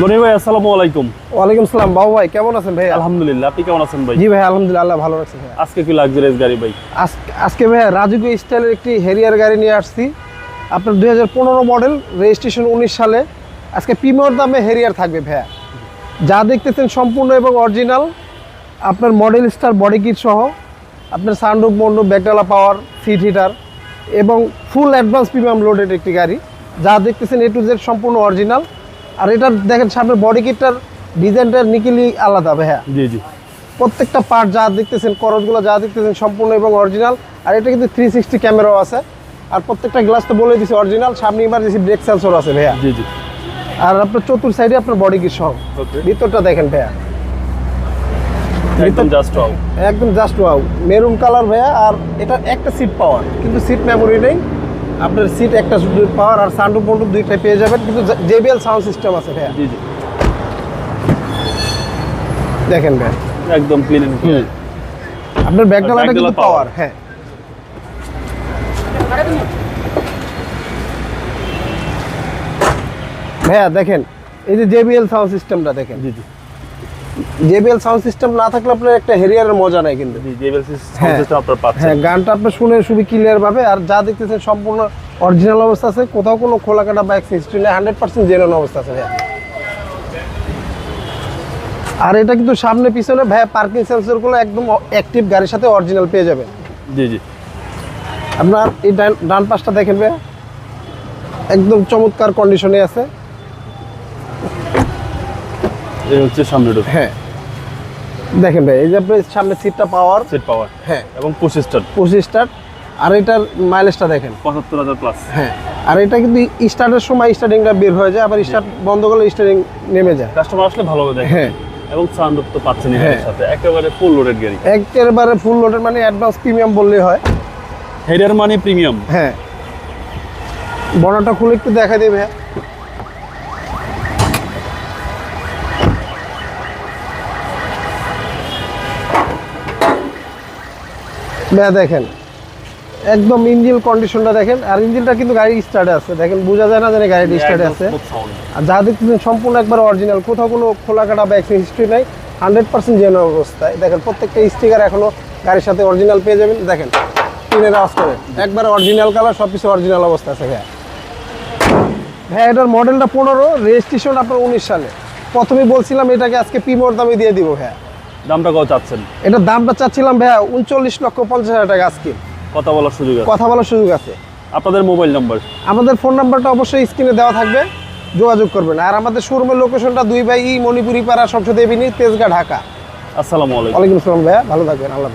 মনির ভাই আসসালামু আলাইকুম। ওয়ালাইকুম সালাম। বাবু ভাই কেমন আছেন ভাই আলহামদুলিল্লাহ আপনি কেমন আছেন ভাই? জি ভাই আলহামদুলিল্লাহ আল্লাহ ভালো রাখছে ভাই আজকে কি লাক্সারিয়াস গাড়ি ভাই? আজ- আজকে ভাই স্টাইলের একটি হেরিয়ার গাড়ি নিয়ে আসছি। আপনার মডেল রেজিস্ট্রেশন উনিশ সালে। আজকে প্রিমিয়র দামে হেরিয়ার থাকবে ভাইয়া। যা দেখতেছেন সম্পূর্ণ এবং অরিজিনাল আপনার মডেল স্টার বডি কিট সহ। আপনার সানরুফ মন্ডপ ব্যাকডালা পাওয়ার সিট হিটার এবং ফুল অ্যাডভান্স প্রিমিয়াম লোডেড একটি গাড়ি। যা দেখতেছেন এ টু জেড সম্পূর্ণ অরিজিনাল আর এটার দেখেন সামনের বডি কিটটার ডিজাইনটার নিকিলি আলাদা ভাইয়া জি জি। প্রত্যেকটা পার্ট যা দেখতেছেন করজগুলো যা দেখতেছেন সম্পূর্ণ এবং অরিজিনাল আর এটা কিন্তু থ্রি সিক্সটি ক্যামেরাও আছে। আর প্রত্যেকটা গ্লাস তো বলে দিছি অরিজিনাল সামনে ইমার্জেন্সি ব্রেক সেন্সর আছে ভাইয়া। জি জি। আর আপনার চতুর সাইডে আপনার বডি কি সহ। ভিতরটা দেখেন ভাইয়া। একদম জাস্ট ওয়াও একদম জাস্ট ওয়াও মেরুন কালার ভাইয়া। আর এটা একটা সিট পাওয়ার কিন্তু সিট মেমোরি নেই। আপনার সিট একটা পাওয়ার আর সানরুফ মন্ডপ দুইটাই পেয়ে যাবেন। কিন্তু জেবিএল সাউন্ড সিস্টেম আছে ভাইয়া। জি জি। দেখেন ভাইয়া একদম ক্লিন এন্ড ক্লিয়ার আপনার ব্যাকডালাটা backdala কিন্তু power। পাওয়ার হ্যাঁ। ভাইয়া দেখেন এই যে জেবিএল সাউন্ড সিস্টেমটা দেখেন। জি জি। জেবিএল সাউন্ড সিস্টেম না থাকলে আপনার একটা হেরিয়ারের মজা নাই কিন্তু। জি জেবেল হ্যাঁ। সিস্টেম আপনার পাচ্ছেন। হ্যাঁ গানটা আপনার শুনে খুবই ক্লিয়ার ভাবে আর যা দেখতেছেন সম্পূর্ণ অরিজিনাল অবস্থা আছে কোথাও কোনো খোলা কাটা বাইক হিস্ট্রি নেই হান্ড্রেড পার্সেন্ট জেনুইন অবস্থা আছে আর এটা কিন্তু সামনে পিছনে ভাইয়া পার্কিং সেন্সরগুলো একদম অ্যাক্টিভ গাড়ির সাথে অরিজিনাল পেয়ে যাবেন। জি জি। আপনার এই ডান পাশটা দেখেন ভাইয়া। একদম চমৎকার কন্ডিশনে আছে। এই হচ্ছে সামনে ডোর হ্যাঁ। দেখেন ভাই এই যে আপনার সামনে সিটটা পাওয়ার সেট পাওয়ার হ্যাঁ। এবং পঁচিশ স্টার পঁচিশ স্টার্ট আর এটার মাইলেজটা দেখেন। পঁচাত্তর হাজার প্লাস হ্যাঁ আর এটা কিন্তু স্টার্টের সময় স্টার্টিংটা বের হয়ে যায় আবার স্টার্ট বন্ধ করলে স্টার্টিং নেমে যায়। কাস্টমার আসলে ভালো হবে হ্যাঁ। এবং সানরুফ তো পাচ্ছেন এর হ্যাঁ। সাথে। একেবারে ফুল লোডেড গাড়ি। একেবারে ফুল লোডের মানে অ্যাডভান্স প্রিমিয়াম বললেই হয়। হেডার মানে প্রিমিয়াম হ্যাঁ। বর্ণাটা খুলে একটু দেখা দেবে। হ্যাঁ দেখেন। একদম ইঞ্জিন কন্ডিশনটা দেখেন। আর ইঞ্জিনটা কিন্তু গাড়ি স্টার্টে আছে। দেখেন বোঝা যায় না জানি গাড়িটি স্টার্টে আছে। আর যা দেখতেছেন সম্পূর্ণ একবার অরিজিনাল কোথাও কোনো খোলা কাটা বা হিস্ট্রি নাই। হান্ড্রেড পার্সেন্ট জেন অবস্থায়। দেখেন প্রত্যেকটা স্টিকার এখনও গাড়ির সাথে অরিজিনাল পেয়ে যাবেন। দেখেন টিনের আওয়াজ করে। একবার অরিজিনাল কালার সব কিছু অরিজিনাল অবস্থা আছে ভাইয়া। হ্যাঁ এটার মডেলটা পনেরো রেজিস্ট্রেশন আপনার উনিশ সালে। প্রথমে বলছিলাম এটাকে আজকে পিমোর দামে দিয়ে দিব ভাইয়া। দামটা কত চাচ্ছেন? এটার দামটা চাচ্ছিলাম ভাইয়া উনচল্লিশ লক্ষ পঞ্চাশ হাজার টাকা আজকে। কথা বলার সুযোগ আছে। কথা বলার সুযোগ আছে। আপনাদের মোবাইল নাম্বার? আমাদের ফোন নাম্বারটা অবশ্যই স্ক্রিনে দেওয়া থাকবে। যোগাযোগ করবেন। আর আমাদের শোরুমের লোকেশনটা দুই বাই ই মণিপুরি পাড়া সংসদ এভিনিউ তেজগাঁ ঢাকা। আসসালামু আলাইকুম। ওয়ালাইকুম আসসালাম ভাইয়া। ভালো থাকবেন। আল্লাহ।